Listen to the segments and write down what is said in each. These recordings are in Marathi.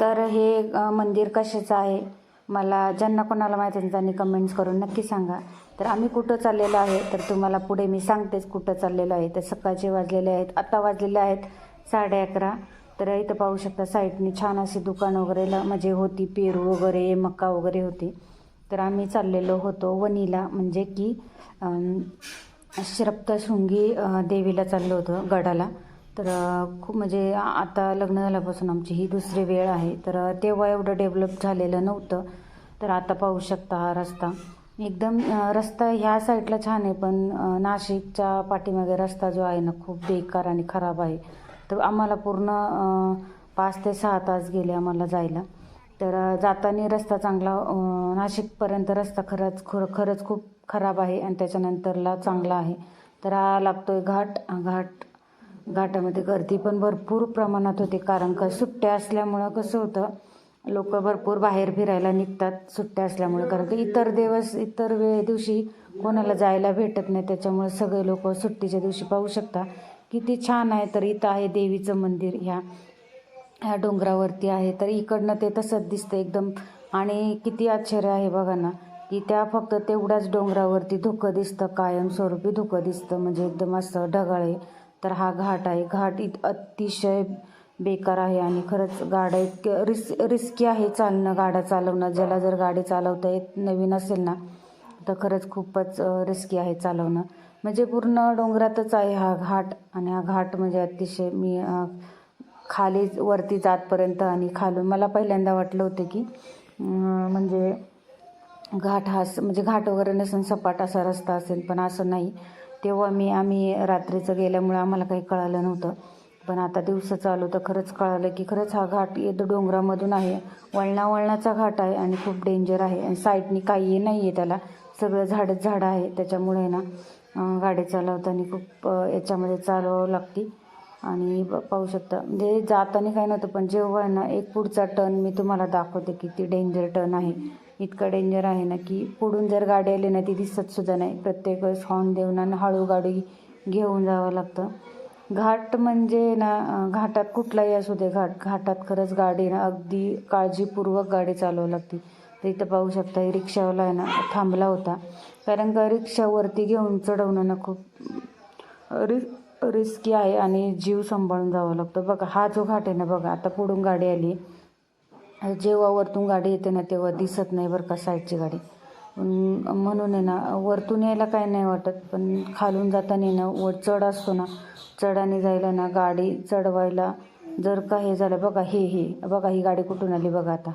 तर हे मंदिर कशाचं आहे? मला ज्यांना कोणाला माहिती आहे त्यांनी कमेंट्स करून नक्की सांगा. तर आम्ही कुठं चाललेलो आहे? तर तुम्हाला पुढे मी सांगतेच कुठं चाललेलो आहे. तर सकाळचे वाजलेले आहेत आत्ता वाजलेले आहेत साडे अकरा. तर इथं पाहू शकता साईडने छान अशी दुकान वगैरे म्हणजे होती पेरू वगैरे मका वगैरे होती. तर आम्ही चाललेलो होतो वणीला म्हणजे की श्रप्तशृंगी देवीला चाललो होतो गडाला. तर खूप म्हणजे आता लग्न झाल्यापासून आमची ही दुसरी वेळ आहे. तर तेव्हा एवढं डेव्हलप झालेलं नव्हतं. तर आता पाहू शकता हा रस्ता. एकदम रस्ता ह्या साईडला छान आहे पण नाशिकच्या पाठीमागे रस्ता जो आहे ना खूप बेकार आणि खराब आहे. तर आम्हाला पूर्ण पाच ते सहा तास गेले आम्हाला जायला. तर जाताना रस्ता चांगला नाशिकपर्यंत रस्ता खरंच खर खरंच खूप खराब आहे आणि त्याच्यानंतरला चांगला आहे. तर हा लागतोय घाट. घाट घाटामध्ये गर्दी पण भरपूर प्रमाणात होते. कारण का सुट्ट्या असल्यामुळं कसं होतं लोक भरपूर बाहेर फिरायला निघतात सुट्ट्या असल्यामुळे. कारण की इतर दिवस इतर वेळ दिवशी कोणाला जायला भेटत नाही. त्याच्यामुळे सगळे लोक सुट्टीच्या दिवशी पाहू शकता. किती छान आहे तर इथं आहे देवीचं मंदिर. ह्या ह्या डोंगरावरती आहे. तर इकडनं ते तसंच दिसतं एकदम. आणि किती आश्चर्य आहे बघा ना की त्या फक्त तेवढ्याच डोंगरावरती धुकं दिसतं कायमस्वरूपी धुकं दिसतं. म्हणजे एकदम असं ढगाळ आहे. तर हा घाट आहे. घाट इत अतिशय बेकार आहे आणि खरंच गाड्या इतक्या रिस रिस्की आहे चालणं गाड्या चालवणं. ज्याला जर गाडी चालवता येत नवीन असेल ना तर खरंच खूपच रिस्की आहे चालवणं. म्हणजे पूर्ण डोंगरातच आहे हा घाट आणि हा घाट म्हणजे अतिशय मी खाली वरती जातपर्यंत आणि खालून मला पहिल्यांदा वाटलं होतं की म्हणजे घाट हा स- म्हणजे घाट वगैरे नसून सपाट असा रस्ता असेल पण असं नाही. तेव्हा मी आम्ही रात्रीचं गेल्यामुळे आम्हाला काही कळालं नव्हतं. पण आता दिवसाचं आलो तर खरंच कळालं की खरंच हा घाट येतो डोंगरामधून आहे. वळणा वळणाचा घाट आहे आणि खूप डेंजर आहे. आणि साईडनी काही नाही आहे त्याला. सगळं झाडच झाडं आहे. त्याच्यामुळे ना गाडी चालवताना खूप याच्यामध्ये चालवावं लागते. आणि ब- पाहू शकता. म्हणजे जाताना काही नव्हतं पण जेव्हा ना एक पुढचा टर्न मी तुम्हाला दाखवते की ती डेंजर टर्न आहे. इतकं डेंजर आहे ना की पुढून जर गाडी आली ना ती दिसत सुद्धा नाही. प्रत्येक वेळेस हॉर्न देऊन आणि हळू गाडी घेऊन जावं लागतं. घाट म्हणजे ना घाटात कुठलाही असू दे घाट घाटात खरंच गाडी ना अगदी काळजीपूर्वक गाडी चालवावी लागते. तर इथं पाहू शकता रिक्षावाला आहे ना थांबला होता. कारण का रिक्षावरती घेऊन चढवणं ना खूप रि रिस्की आहे आणि जीव सांभाळून जावं लागतं. बघा हा जो घाट आहे ना बघा आता पुढून गाडी आली. जेव्हा वरतून गाडी येते ना तेव्हा दिसत नाही बरं का साईडची गाडी. पण म्हणून आहे ना वरतून यायला काही नाही वाटत पण खालून जाताना ना वर चढ असतो ना चढाने जायला ना गाडी चढवायला जर का हे झालं बघा हे हे बघा ही गाडी कुठून आली बघा आता.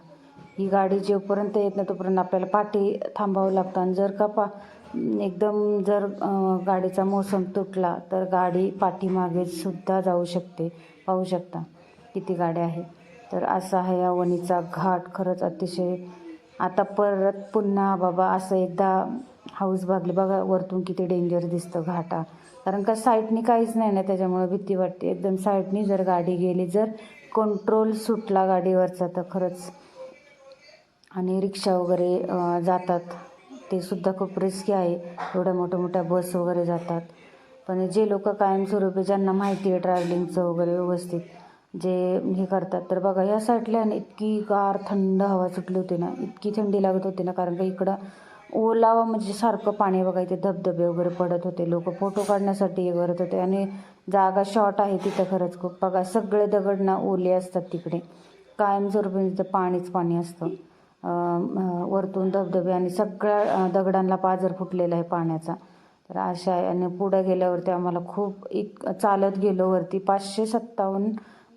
ही गाडी जेपर्यंत येत नाही तोपर्यंत आपल्याला पाठी थांबावं लागतं. आणि जर का पा एकदम जर गाडीचा मोसम तुटला तर गाडी पाठीमागे सुद्धा जाऊ शकते पाहू शकता किती गाड्या आहेत. तर असा आहे या वणीचा घाट खरंच अतिशय. आता परत पुन्हा बाबा असं एकदा हाऊस भागली बघा वरतून किती डेंजर दिसतं घाटा. कारण का साईडनी काहीच नाही ना त्याच्यामुळं भीती वाटते. एकदम साईडनी जर गाडी गेली जर कंट्रोल सुटला गाडीवरचा तर खरंच. आणि रिक्षा वगैरे जातात. ते सुद्धा खूप रिस्की आहे. एवढ्या मोठ्या मोठ्या बस वगैरे जातात. पण जे लोक कायमस्वरूपी ज्यांना माहिती आहे ट्रॅव्हलिंगचं वगैरे व्यवस्थित जे हे करतात. तर बघा या साईडला आणि इतकी गार थंड हवा सुटली होती ना इतकी थंडी लागत होती ना कारण का इकडं ओलावा म्हणजे सारखं पाणी बघा इथे धबधबे वगैरे पडत होते. लोक फोटो काढण्यासाठी हे करत होते आणि जागा शॉर्ट आहे तिथं खरंच खूप. बघा सगळे दगड ना ओले असतात तिकडे. कायमस्वरूपी तिथं पाणीच पाणी असतं. वरतून धबधबे आणि सगळ्या दगडांना पाजर फुटलेला आहे पाण्याचा. तर अशा आहे आणि पुढं गेल्यावरती आम्हाला खूप एक चालत गेलो वरती. पाचशे सत्तावन्न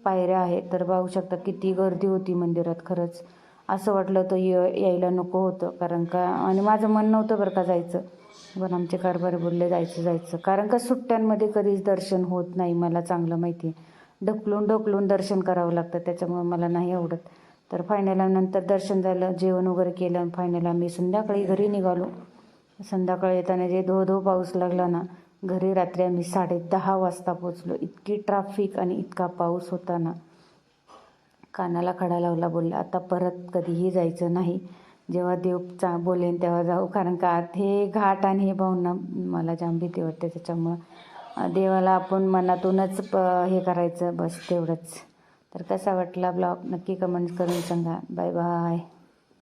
पायऱ्या आहेत. तर पाहू शकता किती गर्दी होती मंदिरात खरंच. असं वाटलं तर यायला नको होतं. कारण का आणि माझं मन नव्हतं बरं का जायचं. पण आमचे कारभारी बोलले जायचं जायचं. कारण का सुट्ट्यांमध्ये कधीच दर्शन होत नाही मला चांगलं माहिती आहे. ढकलून ढकलून दर्शन करावं लागतं त्याच्यामुळे मला नाही आवडत. तर फायनल नंतर दर्शन झालं जेवण वगैरे केलं. आणि फायनल आम्ही संध्याकाळी घरी निघालो. संध्याकाळी येताना जे धो धो पाऊस लागला ना घरी रात्री आम्ही साडे दहा वाजता पोचलो इतकी ट्राफिक आणि इतका पाऊस होता ना कानाला खडा लावला बोलला आता परत कधीही जायचं नाही. जेव्हा देव चा बोलेन तेव्हा जाऊ. कारण का हे घाट आणि हे पाहून ना मला जाम भीती वाटते. त्याच्यामुळं देवाला आपण मनातूनच प हे करायचं बस तेवढंच. तर कसा वाटला ब्लॉग? नक्की कमेंट्स करून सांगा. Bye bye.